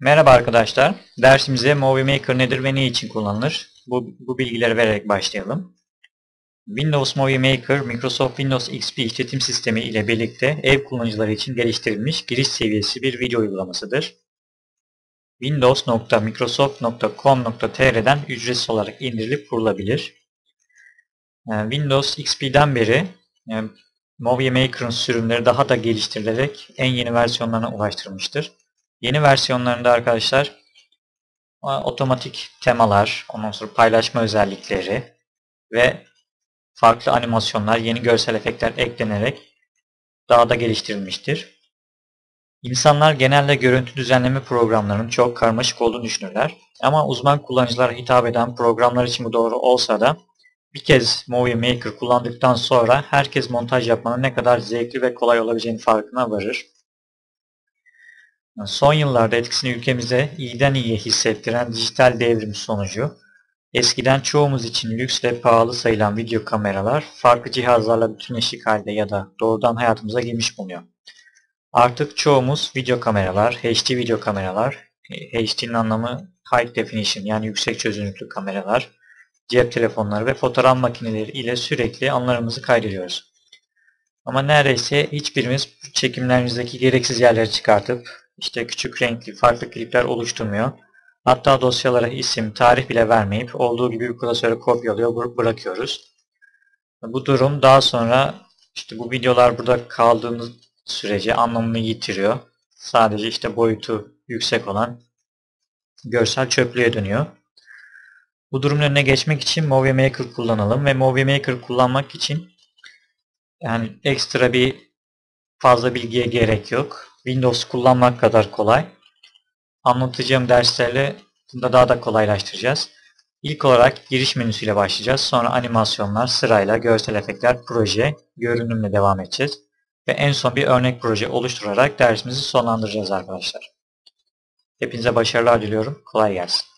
Merhaba arkadaşlar. Dersimize Movie Maker nedir ve ne için kullanılır? Bu, bu bilgileri vererek başlayalım. Windows Movie Maker, Microsoft Windows XP işletim sistemi ile birlikte ev kullanıcıları için geliştirilmiş giriş seviyesi bir video uygulamasıdır. Windows.microsoft.com.tr'den ücretsiz olarak indirilip kurulabilir. Ee, Windows XP'den beri e, Movie Maker'ın sürümleri daha da geliştirilerek en yeni versiyonlarına ulaştırılmıştır. Yeni versiyonlarında arkadaşlar otomatik temalar, ondan sonra paylaşma özellikleri ve farklı animasyonlar, yeni görsel efektler eklenerek daha da geliştirilmiştir. İnsanlar genelde görüntü düzenleme programlarının çok karmaşık olduğunu düşünürler. Ama uzman kullanıcılara hitap eden programlar için bu doğru olsa da bir kez Movie Maker kullandıktan sonra herkes montaj yapmanın ne kadar zevkli ve kolay olabileceğini farkına varır. Son yıllarda etkisini ülkemize iyiden iyiye hissettiren dijital devrim sonucu eskiden çoğumuz için lüks ve pahalı sayılan video kameralar farklı cihazlarla bütünleşik halde ya da doğrudan hayatımıza girmiş bulunuyor. Artık çoğumuz video kameralar, HD video kameralar, HD'nin anlamı High Definition yani yüksek çözünürlüklü kameralar, cep telefonları ve fotoğraf makineleri ile sürekli anlarımızı kaydediyoruz. Ama neredeyse hiçbirimiz çekimlerimizdeki gereksiz yerleri çıkartıp işte küçük renkli farklı klipler oluşturmuyor. Hatta dosyalara isim, tarih bile vermeyip olduğu gibi bir klasöre kopyalıyor, bırakıyoruz. Bu durum daha sonra işte bu videolar burada kaldığınız sürece anlamını yitiriyor. Sadece işte boyutu yüksek olan görsel çöplüğe dönüyor. Bu durumun önüne geçmek için Movie Maker kullanalım ve Movie Maker kullanmak için yani ekstra bir fazla bilgiye gerek yok. Windows kullanmak kadar kolay. Anlatacağım derslerle bunda daha da kolaylaştıracağız. İlk olarak giriş menüsüyle başlayacağız. Sonra animasyonlar, sırayla görsel efektler, proje, görünümle devam edeceğiz. Ve en son bir örnek proje oluşturarak dersimizi sonlandıracağız arkadaşlar. Hepinize başarılar diliyorum. Kolay gelsin.